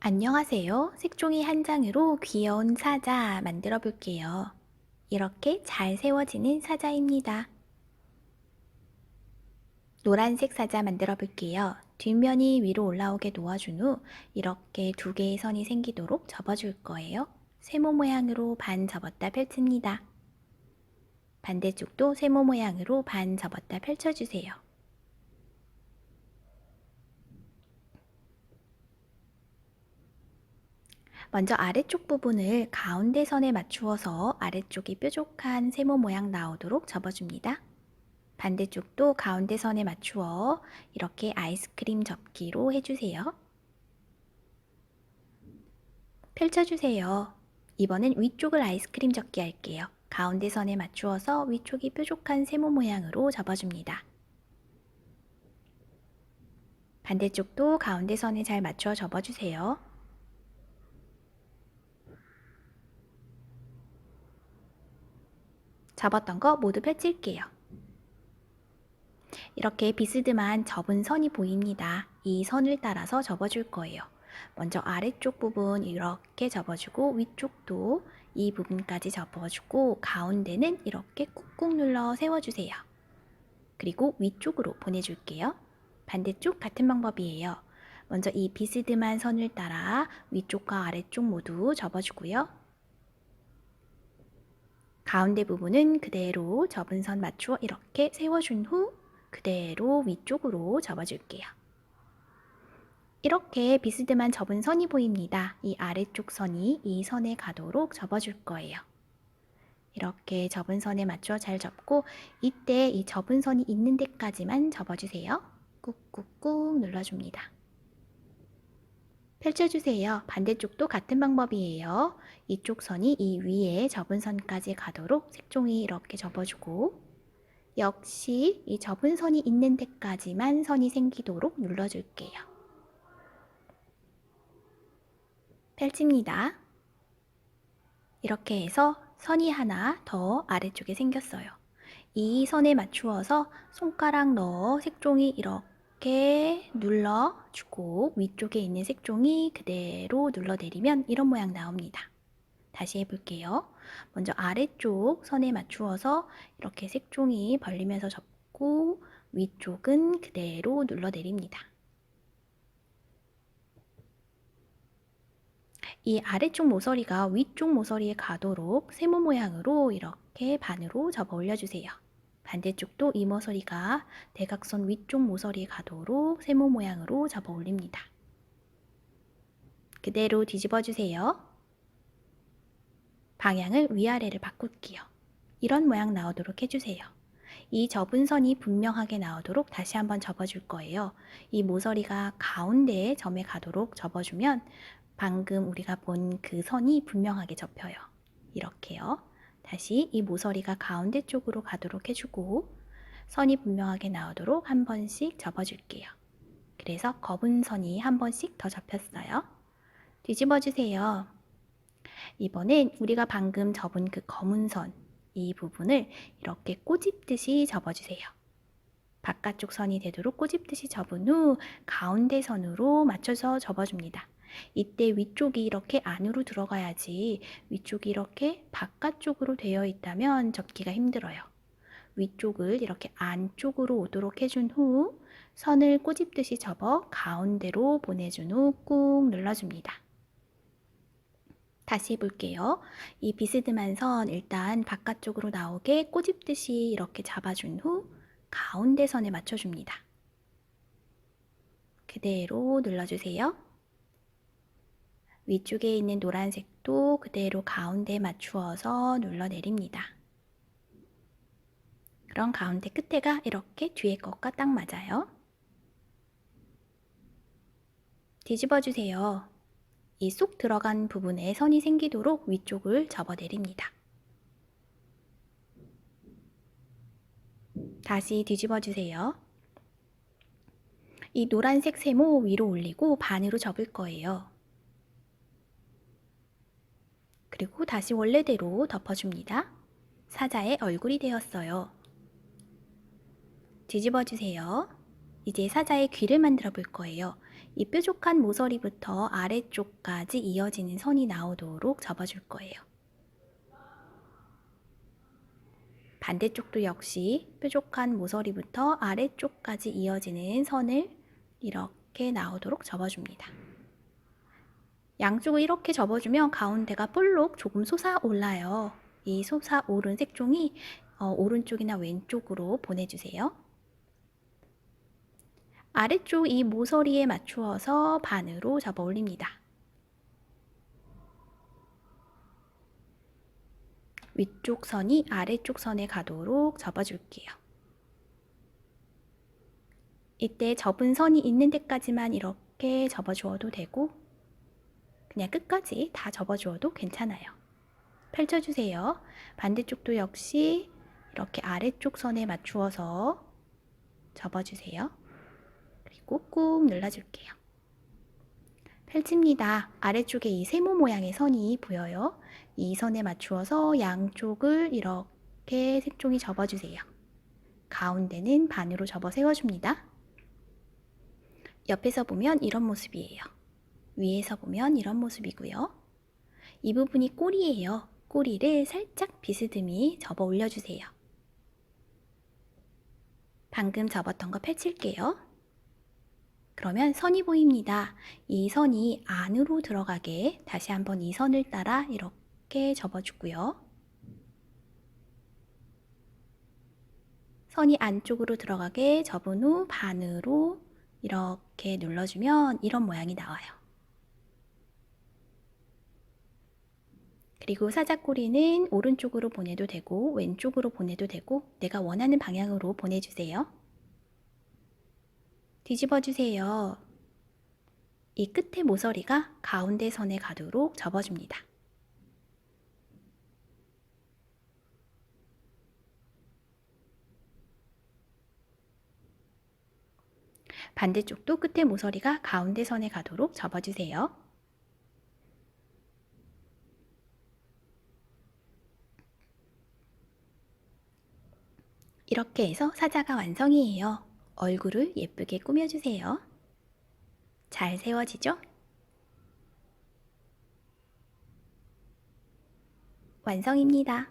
안녕하세요. 색종이 한 장으로 귀여운 사자 만들어 볼게요. 이렇게 잘 세워지는 사자입니다. 노란색 사자 만들어 볼게요. 뒷면이 위로 올라오게 놓아준 후 이렇게 두 개의 선이 생기도록 접어줄 거예요. 세모 모양으로 반 접었다 펼칩니다. 반대쪽도 세모 모양으로 반 접었다 펼쳐주세요. 먼저 아래쪽 부분을 가운데 선에 맞추어서 아래쪽이 뾰족한 세모 모양 나오도록 접어줍니다. 반대쪽도 가운데 선에 맞추어 이렇게 아이스크림 접기로 해주세요. 펼쳐주세요. 이번엔 위쪽을 아이스크림 접기 할게요. 가운데 선에 맞추어서 위쪽이 뾰족한 세모 모양으로 접어줍니다. 반대쪽도 가운데 선에 잘 맞추어 접어주세요. 접었던 거 모두 펼칠게요. 이렇게 비스듬한 접은 선이 보입니다. 이 선을 따라서 접어줄 거예요. 먼저 아래쪽 부분 이렇게 접어주고 위쪽도 이 부분까지 접어주고 가운데는 이렇게 꾹꾹 눌러 세워주세요. 그리고 위쪽으로 보내줄게요. 반대쪽 같은 방법이에요. 먼저 이 비스듬한 선을 따라 위쪽과 아래쪽 모두 접어주고요. 가운데 부분은 그대로 접은 선 맞추어 이렇게 세워준 후 그대로 위쪽으로 접어줄게요. 이렇게 비스듬한 접은 선이 보입니다. 이 아래쪽 선이 이 선에 가도록 접어줄 거예요. 이렇게 접은 선에 맞춰 잘 접고 이때 이 접은 선이 있는 데까지만 접어주세요. 꾹꾹꾹 눌러줍니다. 펼쳐주세요. 반대쪽도 같은 방법이에요. 이쪽 선이 이 위에 접은 선까지 가도록 색종이 이렇게 접어주고 역시 이 접은 선이 있는 데까지만 선이 생기도록 눌러줄게요. 펼칩니다. 이렇게 해서 선이 하나 더 아래쪽에 생겼어요. 이 선에 맞추어서 손가락 넣어 색종이 이렇게 눌러주고 위쪽에 있는 색종이 그대로 눌러내리면 이런 모양 나옵니다. 다시 해볼게요. 먼저 아래쪽 선에 맞추어서 이렇게 색종이 벌리면서 접고 위쪽은 그대로 눌러내립니다. 이 아래쪽 모서리가 위쪽 모서리에 가도록 세모 모양으로 이렇게 반으로 접어 올려주세요. 반대쪽도 이 모서리가 대각선 위쪽 모서리에 가도록 세모 모양으로 접어 올립니다. 그대로 뒤집어 주세요. 방향을 위아래를 바꿀게요. 이런 모양 나오도록 해주세요. 이 접은 선이 분명하게 나오도록 다시 한번 접어줄 거예요. 이 모서리가 가운데 점에 가도록 접어주면 방금 우리가 본 그 선이 분명하게 접혀요. 이렇게요. 다시 이 모서리가 가운데 쪽으로 가도록 해주고 선이 분명하게 나오도록 한 번씩 접어줄게요. 그래서 검은 선이 한 번씩 더 접혔어요. 뒤집어 주세요. 이번엔 우리가 방금 접은 그 검은 선, 이 부분을 이렇게 꼬집듯이 접어주세요. 바깥쪽 선이 되도록 꼬집듯이 접은 후 가운데 선으로 맞춰서 접어줍니다. 이때 위쪽이 이렇게 안으로 들어가야지 위쪽이 이렇게 바깥쪽으로 되어 있다면 접기가 힘들어요. 위쪽을 이렇게 안쪽으로 오도록 해준 후 선을 꼬집듯이 접어 가운데로 보내준 후 꾹 눌러줍니다. 다시 해볼게요. 이 비스듬한 선 일단 바깥쪽으로 나오게 꼬집듯이 이렇게 잡아준 후 가운데 선에 맞춰줍니다. 그대로 눌러주세요. 위쪽에 있는 노란색도 그대로 가운데 맞추어서 눌러 내립니다. 그럼 가운데 끝에가 이렇게 뒤에 것과 딱 맞아요. 뒤집어 주세요. 이 쏙 들어간 부분에 선이 생기도록 위쪽을 접어 내립니다. 다시 뒤집어 주세요. 이 노란색 세모 위로 올리고 반으로 접을 거예요. 그리고 다시 원래대로 덮어줍니다. 사자의 얼굴이 되었어요. 뒤집어 주세요. 이제 사자의 귀를 만들어 볼 거예요. 이 뾰족한 모서리부터 아래쪽까지 이어지는 선이 나오도록 접어줄 거예요. 반대쪽도 역시 뾰족한 모서리부터 아래쪽까지 이어지는 선을 이렇게 나오도록 접어줍니다. 양쪽을 이렇게 접어주면 가운데가 볼록 조금 솟아올라요. 이 솟아오른 색종이 어, 오른쪽이나 왼쪽으로 보내주세요. 아래쪽 이 모서리에 맞추어서 반으로 접어 올립니다. 위쪽 선이 아래쪽 선에 가도록 접어줄게요. 이때 접은 선이 있는 데까지만 이렇게 접어주어도 되고 그냥 끝까지 다 접어주어도 괜찮아요. 펼쳐주세요. 반대쪽도 역시 이렇게 아래쪽 선에 맞추어서 접어주세요. 그리고 꾹 눌러줄게요. 펼칩니다. 아래쪽에 이 세모 모양의 선이 보여요. 이 선에 맞추어서 양쪽을 이렇게 색종이 접어주세요. 가운데는 반으로 접어 세워줍니다. 옆에서 보면 이런 모습이에요. 위에서 보면 이런 모습이고요. 이 부분이 꼬리예요. 꼬리를 살짝 비스듬히 접어 올려주세요. 방금 접었던 거 펼칠게요. 그러면 선이 보입니다. 이 선이 안으로 들어가게 다시 한번 이 선을 따라 이렇게 접어주고요. 선이 안쪽으로 들어가게 접은 후 반으로 이렇게 눌러주면 이런 모양이 나와요. 그리고 사자꼬리는 오른쪽으로 보내도 되고 왼쪽으로 보내도 되고 내가 원하는 방향으로 보내주세요. 뒤집어 주세요. 이 끝에 모서리가 가운데 선에 가도록 접어줍니다. 반대쪽도 끝에 모서리가 가운데 선에 가도록 접어주세요. 이렇게 해서 사자가 완성이에요. 얼굴을 예쁘게 꾸며주세요. 잘 세워지죠? 완성입니다.